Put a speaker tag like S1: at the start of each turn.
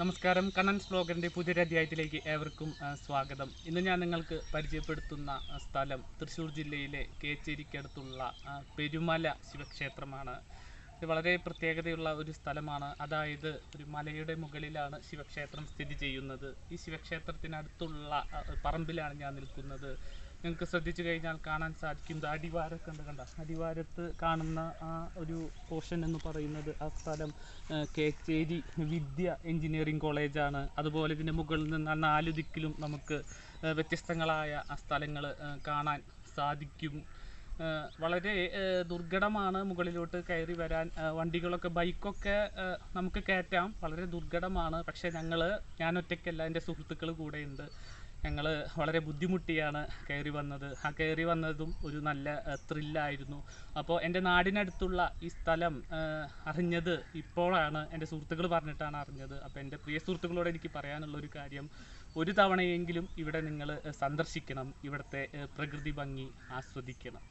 S1: നമസ്കാരം. കണ്ണൻസ് ബ്ലോഗറിന്റെ പുതിയൊരു അധ്യായത്തിലേക്ക് ഏവർക്കും സ്വാഗതം. ഇന്ന് ഞാൻ നിങ്ങൾക്ക് പരിചയപ്പെടുത്തുന്ന സ്ഥലം തൃശ്ശൂർ ജില്ലയിലെ കേച്ചേരിക്കടുത്തുള്ള പെരുമല ശിവക്ഷേത്രമാണ്. ഇത് വളരെ പ്രത്യേകതയുള്ള ഒരു സ്ഥലമാണ്. അതായത് ഒരു മലയുടെ മുകളിലാണ് ശിവക്ഷേത്രം സ്ഥിതി ചെയ്യുന്നത്. ഈ ശിവക്ഷേത്രത്തിനടുത്തുള്ള പറമ്പിലാണ് ഞാൻ നിൽക്കുന്നത്. നിങ്ങൾക്ക് ശ്രദ്ധിച്ചു കഴിഞ്ഞാൽ കാണാൻ സാധിക്കും. അടിവാരൊക്കെ ഉണ്ട് കണ്ട? അടിവാരത്ത് കാണുന്ന ആ ഒരു പോർഷൻ എന്ന് പറയുന്നത് ആ സ്ഥലം കേച്ചേരി വിദ്യ എഞ്ചിനീയറിംഗ് കോളേജാണ്. അതുപോലെ ഇതിന്റെ മുകളിൽ നിന്ന് നാല് ദിക്കിലും നമുക്ക് വ്യത്യസ്തങ്ങളായ ആ, സ്ഥലങ്ങൾ കാണാൻ സാധിക്കും. വളരെ ദുർഘടമാണ് മുകളിലോട്ട് കയറി വരാൻ. വണ്ടികളൊക്കെ ബൈക്കൊക്കെ നമുക്ക് കയറ്റാം. വളരെ ദുർഘടമാണ്. പക്ഷേ ഞങ്ങൾ ഞാൻ ഒറ്റയ്ക്കല്ല എന്റെ സുഹൃത്തുക്കൾ കൂടെയുണ്ട്. ഞങ്ങൾ വളരെ ബുദ്ധിമുട്ടിയാണ് കയറി വന്നത്. ആ കയറി വന്നതും ഒരു നല്ല ത്രില്ലായിരുന്നു അപ്പോൾ എന്റെ നാടിനടുത്തുള്ള ഈ സ്ഥലം അറിഞ്ഞത് ഇപ്പോഴാണ് എന്റെ സുഹൃത്തുക്കൾ പറഞ്ഞിട്ടാണ് അറിഞ്ഞത്. അപ്പോൾ എന്റെ പ്രിയ സുഹൃത്തുക്കളോട് എനിക്ക് പറയാനുള്ള ഒരു കാര്യം ഒരു തവണയെങ്കിലും ഇവിടെ നിങ്ങൾ സന്ദർശിക്കണം. ഇവിടുത്തെ പ്രകൃതി ഭംഗി ആസ്വദിക്കണം.